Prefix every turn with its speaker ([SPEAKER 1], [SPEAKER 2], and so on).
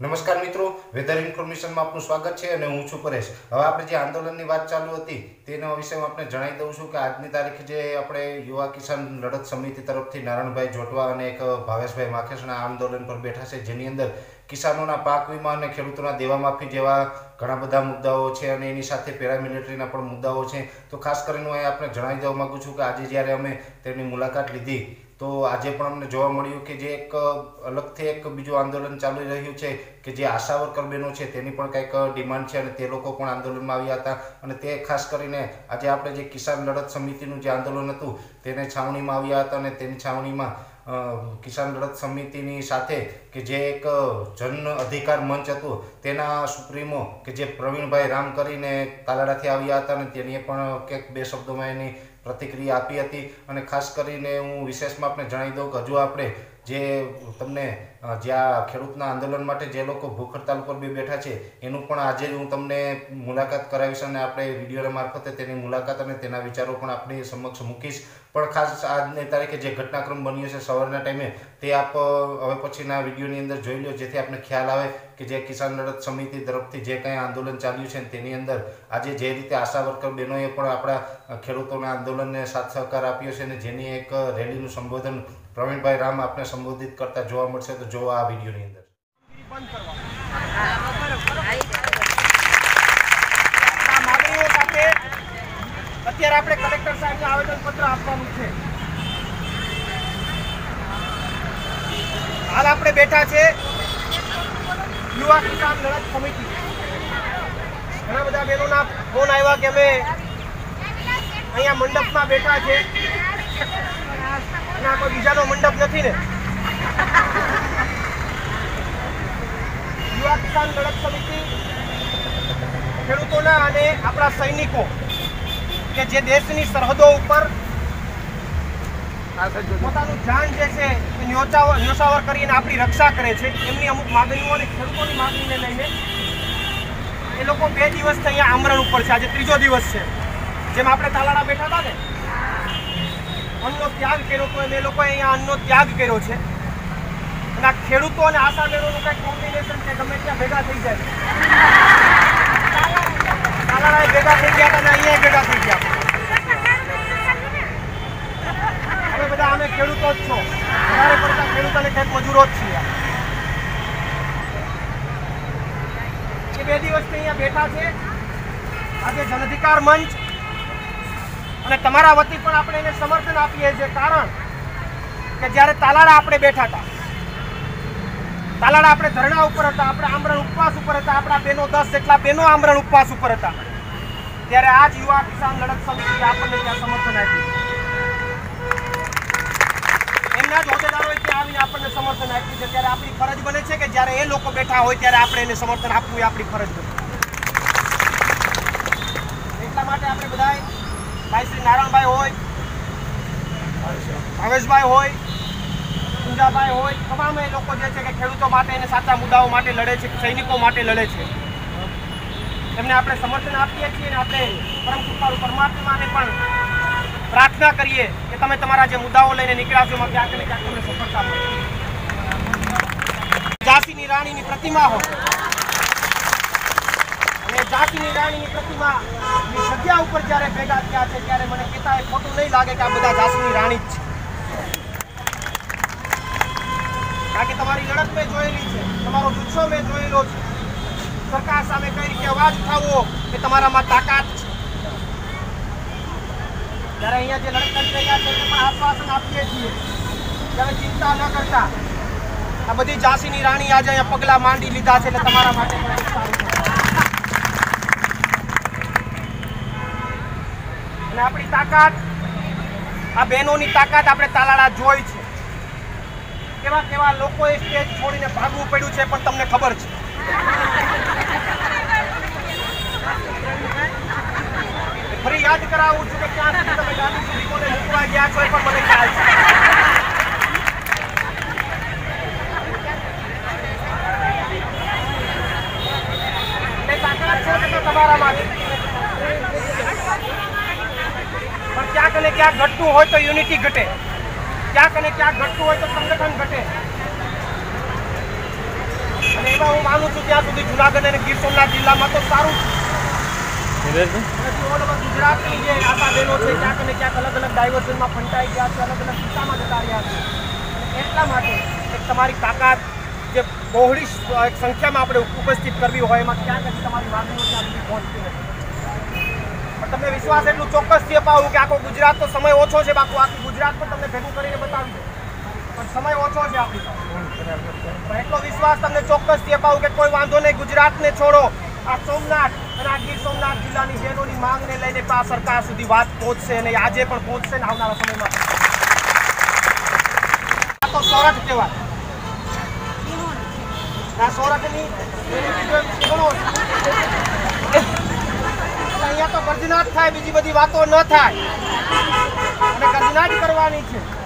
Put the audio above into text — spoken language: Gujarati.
[SPEAKER 1] નમસ્કાર મિત્રો, વેધર ઇન્ફોર્મેશનમાં આપનું સ્વાગત છે અને હું છું પરેશ. હવે આપણે જે આંદોલનની વાત ચાલુ હતી, તેના વિશે હું આપને જણાવી દઉં છું કે આજની તારીખે જે આપણે યુવા કિસાન લડત સમિતિ તરફથી નારણભાઈ જોટવા અને એક ભાવેશભાઈ માખેસના આંદોલન પર બેઠા છે, જેની અંદર કિસાનોના પાક વીમા અને ખેડૂતોના દેવા માફી જેવા ઘણા બધા મુદ્દાઓ છે અને એની સાથે પેરામિલિટરીના પણ મુદ્દાઓ છે. તો ખાસ કરીને હું આપણે જણાવી દેવા માગું છું કે આજે જ્યારે અમે તેમની મુલાકાત લીધી તો આજે પણ અમને જોવા મળ્યું કે જે એક, અલગથી એક બીજું આંદોલન ચાલી રહ્યું છે કે જે આશા વર્કર બહેનો છે તેની પણ કંઈક ડિમાન્ડ છે અને તે લોકો પણ આંદોલનમાં આવ્યા હતા. અને તે ખાસ કરીને આજે આપણે જે કિસાન લડત સમિતિનું જે આંદોલન હતું તેને છાવણીમાં આવ્યા હતા અને તેની છાવણીમાં કિસાન લડત સમિતિની સાથે કે જે એક જન અધિકાર મંચ હતું તેના સુપ્રીમો કે જે પ્રવીણભાઈ રામ કરીને તાલાડાથી આવ્યા હતા અને તેની પણ કંઈક બે શબ્દોમાં એની પ્રતિક્રિયા આપી હતી અને ખાસ કરીને હું વિશેષમાં આપણે જણાવી દઉં કે હજુ આપણે જે તમને જ્યાં ખેડૂતના આંદોલન માટે જે લોકો ભૂખ હડતાલ પર બી બેઠા છે, એનું પણ આજે જ હું તમને મુલાકાત કરાવીશ અને આપણે વિડીયોના મારફતે તેની મુલાકાત અને તેના વિચારો પણ આપણી સમક્ષ મૂકીશ. પણ ખાસ આજની તારીખે જે ઘટનાક્રમ બન્યો છે સવારના ટાઈમે, તે આપ હવે પછીના વિડીયોની અંદર જોઈ લો, જેથી આપને ખ્યાલ આવે કે જે કિસાન લડત સમિતિ તરફથી જે કંઈ આંદોલન ચાલ્યું છે તેની અંદર આજે જે રીતે આશા વર્કર બહેનોએ પણ આપણા ખેડૂતોના આંદોલનને સાથ સહકાર આપ્યો છે અને જેની એક રેલીનું સંબોધન પ્રવીણભાઈ રામ આપને સંબોધિત કરતા જોવા મળશે તો જોવા આ વિડીયોની અંદર.
[SPEAKER 2] અત્યારે આપણે કલેક્ટર સાહેબને આવેદનપત્ર આપવાનું છે. હાલ આપણે બેઠા છે યુવા કિસાન લડત સમિતિ. ઘણા બધા બહેનોના ફોન આવ્યા કે અમે અહીંયા મંડપમાં બેઠા છે. અને આ કોઈ બીજાનો મંડપ નથી ને. યુવા કિસાન લડત સમિતિ ખેડૂતોના અને આપણા સૈનિકો કે જે દેશની સરહદો ઉપર પોતાનું જાન જે છે એ ન્યોસાવર કરીને આપણી રક્ષા કરે છે. એમની અમુક માગણીઓ અને ખેડૂતોની માગણીને લઈને એ લોકો બે દિવસથી અહીંયા આમરણ ઉપર છે. આજે ત્રીજો દિવસ છે. જેમ આપણે તાલાડા બેઠા હતા ને અન્નનો ત્યાગ કર્યો હતો એમ એ લોકોએ અહીંયા અન્નનો ત્યાગ કર્યો છે. અને આ ખેડૂતો અને આશા બહેનોનું કંઈક કોમ્બિનેશન છે, ગમે ત્યાં ભેગા થઈ જાય. તાલાળાએ ભેગા થઈ ગયા અને અહીંયા ભેગા થઈ ગયા. અમે બધા અમે ખેડૂતો જ છો. વધારે પડતા ખેડૂત અને જ છીએ. એ બે દિવસથી અહીંયા બેઠા છે. આજે જનઅધિકાર મંચ અને તમારા વતી પણ આપણે એને સમર્થન આપીએ છીએ. કારણ કે જ્યારે તાલાળા આપણે બેઠા હતા, તાલાળા આપણે ધરણા ઉપર હતા, આપણે આમરણ ઉપવાસ ઉપર હતા, આપણા બેનો દસ જેટલા બેનો આમરણ ઉપવાસ ઉપર હતા. ત્યારે આ જ યુવા કિસાન લડત સમિતિ આપણને ત્યાં સમર્થન આપ્યું એમના જ હોદ્દેદારોએ ત્યાં આવીને આપણને સમર્થન આપ્યું છે. ત્યારે આપણી ફરજ બને છે કે જ્યારે એ લોકો બેઠા હોય ત્યારે આપણે એને સમર્થન આપવું એ આપણી ફરજ બને. એટલા માટે આપણે બધાય ભાઈ શ્રી નારાયણભાઈ હોય, ભાવેશભાઈ હોય, પૂજાભાઈ હોય, તમામ એ લોકો જે છે કે ખેડૂતો માટે અને સાચા મુદ્દાઓ માટે લડે છે, સૈનિકો માટે લડે છે. એમને આપણે સમર્થન આપીએ છીએ અને આપણે પરમ કૃપાળુ પરમાત્માને પણ પ્રાર્થના કરીએ કે તમે તમારા જે મુદ્દાઓ લઈને નીકળ્યા છો એમાં ક્યાંક ને ક્યાંક તમને સફળતા મળે. ઝાંસીની રાણીની પ્રતિમા હોય. ઝાંસીની રાણીની પ્રતિમાની જગ્યા ઉપર જ્યારે ભેગા થયા છે, ત્યારે મને કહેતા એ ખોટું નહીં લાગે કે આ બધા ઝાંસીની રાણી છે. કારણ કે તમારી લડત મેં જોયેલી છે, તમારો જુસ્સો મેં જોયેલો છે. સરકાર સામે કઈ રીતે અવાજ ઉઠાવવો એ તમારામાં તાકાત છે. જ્યારે અહીંયા જે લડત કરી છે પણ આશ્વાસન આપીએ છીએ. કે ચિંતા ન કરતા, આ બધી ઝાંસીની રાણી આજે અહીંયા પગલા માંડી લીધા છે, એટલે તમારા માટે પણ ખૂબ સારું છે અને આપણી તાકાત, આ બહેનોની તાકાત આપણે તાલાળા જોઈ છે. કેવા કેવા લોકોએ સ્ટેજ છોડીને ભાગવું પડ્યું છે પણ તમને ખબર છે. ફરી યાદ કરાવું છું કે ક્યાં સુધી તમે ગાંધી સુધી કોને મૂકવા ગયા છો એ પણ મને ખ્યાલ છે એ તાકાત છે કે તો તમારામાં છે પણ ક્યાંક અને ક્યાંક ઘટતું હોય તો યુનિટી ઘટે. ક્યાંક અને ક્યાંક ઘટતું હોય તો સંગઠન ઘટે. અને એમાં હું માનું છું ત્યાં સુધી જુનાગઢ અને ગીર સોમનાથ જિલ્લામાં તો સારું ગુજરાતની જે આશા બહેનો છે ક્યાંક અને ક્યાંક અલગ અલગ ડાયવર્ઝનમાં ફંટાઈ ગયા છે અલગ અલગ દિશામાં જતા રહ્યા છે. એટલા માટે એક તમારી તાકાત જે બહોળી એક સંખ્યામાં આપણે ઉપસ્થિત કરવી હોય એમાં ક્યાંક તમારી માંગણીઓ ત્યાં સુધી પહોંચતી નથી. તમને વિશ્વાસ એટલું ચોક્કસથી અપાવું કે આખો ગુજરાત તો સમય ઓછો છે બાકી આખું ગુજરાત પણ તમને ભેગું કરીને બતાવી પણ સમય ઓછો છે આપણી પણ એટલો વિશ્વાસ તમને ચોક્કસથી અપાવું કે કોઈ વાંધો નહીં, ગુજરાતને છોડો. આ સોમનાથ અને આ ગીર સોમનાથ જિલ્લાની બહેનોની માંગને લઈને આ સરકાર સુધી વાત પહોંચશે અને આજે પણ પહોંચશે ને આવનારા સમયમાં. આ તો સોરઠ કહેવાય. આ સોરઠની એની બીજો એક સિંહણો છે. એટલે અહીંયા તો ગર્જના જ થાય, બીજી બધી વાતો ન થાય. અને ગર્જના જ કરવાની છે.